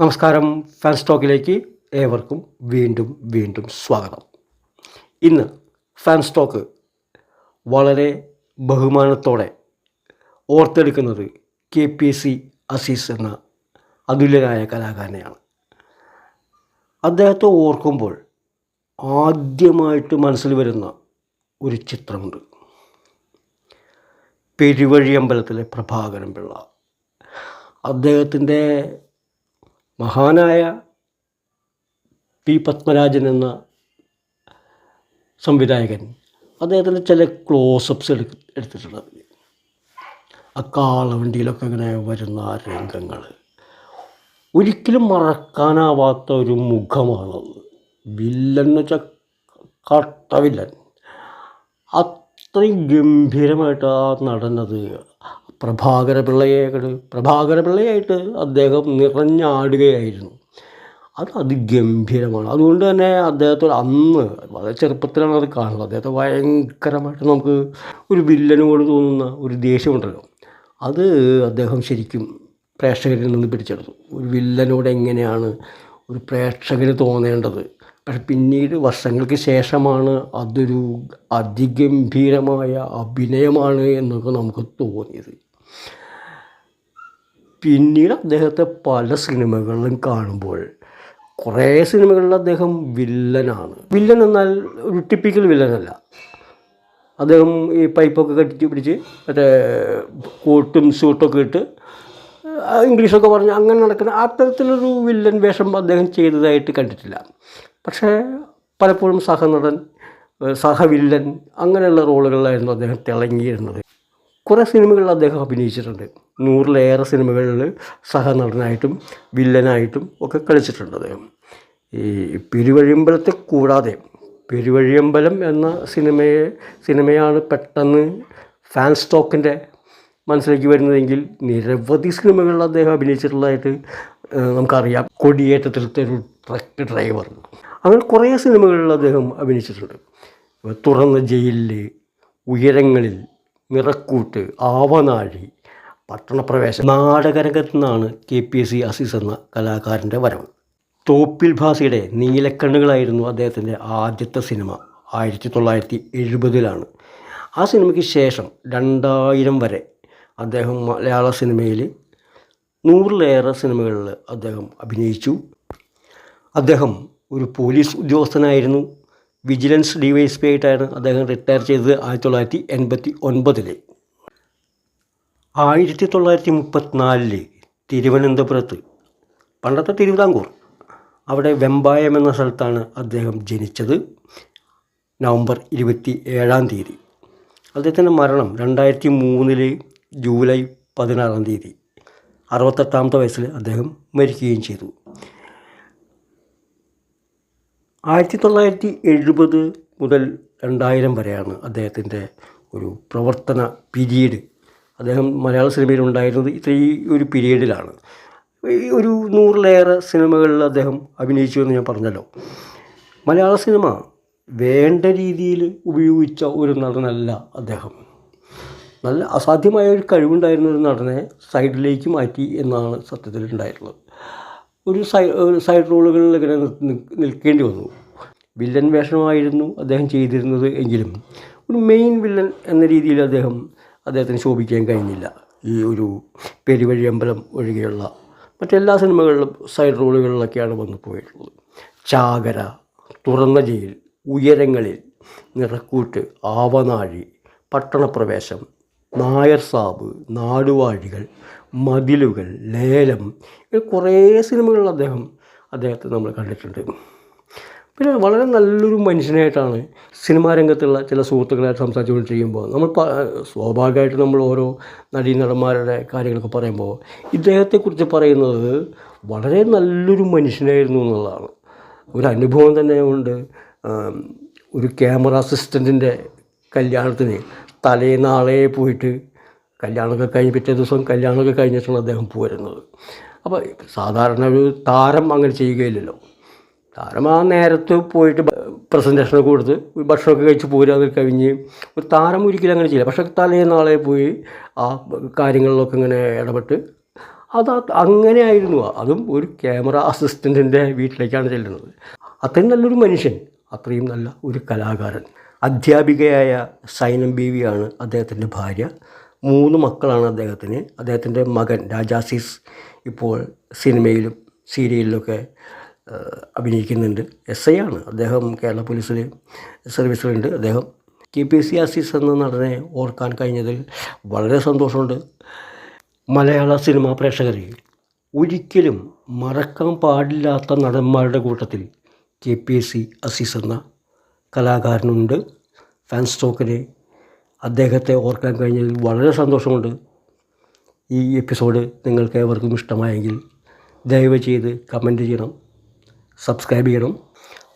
നമസ്കാരം ഫാൻ സ്റ്റോക്കിലേക്ക് ഏവർക്കും വീണ്ടും വീണ്ടും സ്വാഗതം. ഇന്ന് ഫാൻ സ്റ്റോക്ക് വളരെ ബഹുമാനത്തോടെ ഓർത്തെടുക്കുന്നത് കെ പി സി അസീസ് എന്ന അതുല്യനായ കലാകാരനെയാണ്. അദ്ദേഹത്തെ ഓർക്കുമ്പോൾ ആദ്യമായിട്ട് മനസ്സിൽ വരുന്ന ഒരു ചിത്രമുണ്ട്. പെരുവഴിയമ്പലത്തിലെ പ്രഭാകരൻ പിള്ള. അദ്ദേഹത്തിന്റെ മഹാനായ പി പത്മരാജൻ എന്ന സംവിധായകൻ അദ്ദേഹത്തിന്റെ ചില ക്ലോസപ്സ് എടു എടുത്തിട്ടുണ്ട്. അക്കാളവണ്ടിയിലൊക്കെ ഇങ്ങനെ വരുന്ന രംഗങ്ങൾ ഒരിക്കലും മറക്കാനാവാത്ത ഒരു മുഖമാണത്. വില്ലൻ എന്ന് വെച്ചാൽ കട്ട വില്ലൻ. അത്രയും ഗംഭീരമായിട്ട് ആ നടന്നത്. പ്രഭാകര പിള്ളയെ പ്രഭാകര പിള്ളയായിട്ട് അദ്ദേഹം നിറഞ്ഞാടുകയായിരുന്നു. അത് അതിഗംഭീരമാണ്. അതുകൊണ്ട് തന്നെ അദ്ദേഹത്തോട് അന്ന് വളരെ ചെറുപ്പത്തിലാണ് അത് കാണുന്നത്. അദ്ദേഹത്തെ ഭയങ്കരമായിട്ട് നമുക്ക് ഒരു വില്ലനോട് തോന്നുന്ന ഒരു ദേഷ്യമുണ്ടല്ലോ. അത് അദ്ദേഹം ശരിക്കും പ്രേക്ഷകരിൽ നിന്ന് പിടിച്ചെടുത്തു. ഒരു വില്ലനോട് എങ്ങനെയാണ് ഒരു പ്രേക്ഷകന് തോന്നേണ്ടത്? പക്ഷെ പിന്നീട് വർഷങ്ങൾക്ക് ശേഷമാണ് അതൊരു അതിഗംഭീരമായ അഭിനയമാണ് എന്നൊക്കെ നമുക്ക് തോന്നിയത്. പിന്നീട് അദ്ദേഹത്തെ പല സിനിമകളിലും കാണുമ്പോൾ കുറേ സിനിമകളിൽ അദ്ദേഹം വില്ലനാണ്. വില്ലൻ എന്നാൽ ഒരു ടിപ്പിക്കൽ വില്ലനല്ല. അദ്ദേഹം ഈ പൈപ്പൊക്കെ കെട്ടി പിടിച്ച് മറ്റേ കോട്ടും സ്യൂട്ടൊക്കെ ഇട്ട് ഇംഗ്ലീഷൊക്കെ പറഞ്ഞ് അങ്ങനെ നടക്കുന്ന അത്തരത്തിലൊരു വില്ലൻ വേഷം അദ്ദേഹം ചെയ്തതായിട്ട് കണ്ടിട്ടില്ല. പക്ഷേ പലപ്പോഴും സഹനടൻ സഹവില്ലൻ അങ്ങനെയുള്ള റോളുകളിലായിരുന്നു അദ്ദേഹം തിളങ്ങിയിരുന്നത്. കുറേ സിനിമകളിൽ അദ്ദേഹം അഭിനയിച്ചിട്ടുണ്ട്. നൂറിലേറെ സിനിമകളിൽ സഹനടനായിട്ടും വില്ലനായിട്ടും ഒക്കെ കളിച്ചിട്ടുണ്ട് അദ്ദേഹം. ഈ പെരുവഴിയമ്പലത്തെ കൂടാതെ പെരുവഴിയമ്പലം എന്ന സിനിമയെ സിനിമയാണ് പെട്ടെന്ന് ഫാൻ സ്റ്റോക്കിന്റെ മനസ്സിലേക്ക് വരുന്നതെങ്കിൽ നിരവധി സിനിമകളിൽ അദ്ദേഹം അഭിനയിച്ചിട്ടുള്ളതായിട്ട് നമുക്കറിയാം. കൊടിയേറ്റത്തിലത്തെ ഒരു ട്രക്ക് ഡ്രൈവർ. അങ്ങനെ കുറേ സിനിമകളിൽ അദ്ദേഹം അഭിനയിച്ചിട്ടുണ്ട്. തുറന്ന ജയിലിൽ ഉയരങ്ങളിൽ നിറക്കൂട്ട് ആവനാഴി പട്ടണപ്രവേശം. നാടകരംഗത്തു നിന്നാണ് K P S C Azeez എന്ന കലാകാരന്റെ വരവ്. തോപ്പിൽ ഭാസിയുടെ നീലക്കണ്ണുകളായിരുന്നു അദ്ദേഹത്തിന്റെ ആദ്യത്തെ സിനിമ. ആയിരത്തി തൊള്ളായിരത്തി എഴുപതിലാണ് ആ സിനിമയ്ക്ക് ശേഷം രണ്ടായിരം വരെ അദ്ദേഹം മലയാള സിനിമയിൽ നൂറിലേറെ സിനിമകളിൽ അദ്ദേഹം അഭിനയിച്ചു. അദ്ദേഹം ഒരു police ഉദ്യോഗസ്ഥനായിരുന്നു. Vigilance D Y S P ആയിട്ടാണ് അദ്ദേഹം റിട്ടയർ ചെയ്തത് ആയിരത്തി തൊള്ളായിരത്തി എൺപത്തി ഒൻപതിൽ ആയിരത്തി തൊള്ളായിരത്തി മുപ്പത്തിനാലിൽ തിരുവനന്തപുരത്ത് പണ്ടത്തെ തിരുവിതാംകൂർ അവിടെ വെമ്പായം എന്ന സ്ഥലത്താണ് അദ്ദേഹം ജനിച്ചത് നവംബർ ഇരുപത്തി ഏഴാം തീയതി. അദ്ദേഹത്തിന്റെ മരണം രണ്ടായിരത്തി മൂന്നിൽ ജൂലൈ പതിനാറാം തീയതി അറുപത്തെട്ടാമത്തെ വയസ്സിൽ അദ്ദേഹം മരിക്കുകയും ചെയ്തു. ആയിരത്തി തൊള്ളായിരത്തി എഴുപത് മുതൽ രണ്ടായിരം വരെയാണ് അദ്ദേഹത്തിന്റെ ഒരു പ്രവർത്തന പീരീഡ്. അദ്ദേഹം മലയാള സിനിമയിൽ ഉണ്ടായിരുന്നത് ഈ ഒരു പീരീഡിലാണ്. ഒരു നൂറിലേറെ സിനിമകളിൽ അദ്ദേഹം അഭിനയിച്ചു എന്ന് ഞാൻ പറഞ്ഞല്ലോ. മലയാള സിനിമ വേണ്ട രീതിയിൽ ഉപയോഗിച്ച ഒരു നടനല്ല അദ്ദേഹം. നല്ല അസാധ്യമായ ഒരു കഴിവുണ്ടായിരുന്ന ഒരു നടനെ സൈഡിലേക്ക് മാറ്റി എന്നാണ് സത്യത്തിൽ ഉണ്ടായിട്ടുള്ളത് ഒരു സൈ ഒരു സൈഡ് റോളുകളിൽ ഇങ്ങനെ നിൽ- നിൽക്കേണ്ടി വന്നു. വില്ലൻ വേഷമായിരുന്നു അദ്ദേഹം ചെയ്തിരുന്നത് എങ്കിലും ഒരു മെയിൻ വില്ലൻ എന്ന രീതിയിൽ അദ്ദേഹം അദ്ദേഹത്തിന് ശോഭിക്കാൻ കഴിഞ്ഞില്ല. ഈ ഒരു പെരുവഴി അമ്പലം ഒഴികെയുള്ള മറ്റെല്ലാ സിനിമകളിലും സൈഡ് റോളുകളിലൊക്കെയാണ് വന്നു പോയിട്ടുള്ളത്. ചാകര തുറന്ന ജയിൽ ഉയരങ്ങളിൽ നിറക്കൂട്ട് ആവനാഴി പട്ടണപ്രവേശം നായർ സാബ് നാടുവാഴികൾ മതിലുകൾ ലേലം ഇങ്ങനെ കുറേ സിനിമകളിൽ അദ്ദേഹം അദ്ദേഹത്തെ നമ്മൾ കണ്ടിട്ടുണ്ട്. പിന്നെ വളരെ നല്ലൊരു മനുഷ്യനായിട്ടാണ് സിനിമാ രംഗത്തുള്ള ചില സുഹൃത്തുക്കളായിട്ട് സംസാരിച്ചുകൊണ്ടിരിക്കുമ്പോൾ നമ്മൾ പ- സ്വാഭാവികമായിട്ട് നമ്മൾ ഓരോ നടീ നടന്മാരുടെ കാര്യങ്ങളൊക്കെ പറയുമ്പോൾ ഇദ്ദേഹത്തെക്കുറിച്ച് പറയുന്നത് വളരെ നല്ലൊരു മനുഷ്യനായിരുന്നു എന്നുള്ളതാണ്. ഒരു അനുഭവം തന്നെ ഉണ്ട്. ഒരു ക്യാമറ അസിസ്റ്റന്റിന്റെ കല്യാണത്തിന് തലേനാളെ പോയിട്ട് കല്യാണമൊക്കെ കഴിഞ്ഞ് പിറ്റേ ദിവസം കല്യാണമൊക്കെ കഴിഞ്ഞിട്ടാണ് അദ്ദേഹം പോരുന്നത്. അപ്പോൾ സാധാരണ ഒരു താരം അങ്ങനെ ചെയ്യുകയില്ലല്ലോ. താരം ആ നേരത്ത് പോയിട്ട് പ്രസന്റേഷനൊക്കെ കൊടുത്ത് ഭക്ഷണമൊക്കെ കഴിച്ച് പോരുക അത് കഴിഞ്ഞ് ഒരു താരം ഒരിക്കലും അങ്ങനെ ചെയ്യില്ല. പക്ഷേ തലേനാളെ പോയി ആ കാര്യങ്ങളിലൊക്കെ ഇങ്ങനെ ഇടപെട്ട് അത് അങ്ങനെയായിരുന്നു. അതും ഒരു ക്യാമറ അസിസ്റ്റന്റിന്റെ വീട്ടിലേക്കാണ് ചെല്ലുന്നത്. അത്രയും നല്ലൊരു മനുഷ്യൻ അത്രയും നല്ല ഒരു കലാകാരൻ അധ്യാപികയായ സൈനം ബീവിയാണ് അദ്ദേഹത്തിന്റെ ഭാര്യ. മൂന്ന് മക്കളാണ് അദ്ദേഹത്തിന്. അദ്ദേഹത്തിന്റെ മകൻ രാജാസീസ് ഇപ്പോൾ സിനിമയിലും സീരിയലിലൊക്കെ അഭിനയിക്കുന്നുണ്ട്. എസ് ഐ ആണ്. അദ്ദേഹം കേരള പോലീസിൽ സർവീസിലുണ്ട്. അദ്ദേഹം കെ പി സി ആസീസ് എന്ന നടനെ ഓർക്കാൻ കഴിഞ്ഞതിൽ വളരെ സന്തോഷമുണ്ട്. മലയാള സിനിമാ പ്രേക്ഷകർ ഒരിക്കലും മറക്കാൻ പാടില്ലാത്ത നടന്മാരുടെ കൂട്ടത്തിൽ K P S C Azeez എന്ന കലാകാരനുണ്ട്. ഫാൻസ് സ്റ്റോക്കിന് അദ്ദേഹത്തെ ഓർക്കാൻ കഴിഞ്ഞതിൽ വളരെ സന്തോഷമുണ്ട്. ഈ എപ്പിസോഡ് നിങ്ങൾക്ക് ഏവർക്കും ഇഷ്ടമായെങ്കിൽ ദയവ് ചെയ്ത് കമന്റ് ചെയ്യണം സബ്സ്ക്രൈബ് ചെയ്യണം.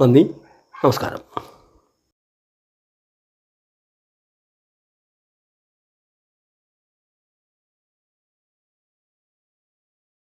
നന്ദി നമസ്കാരം.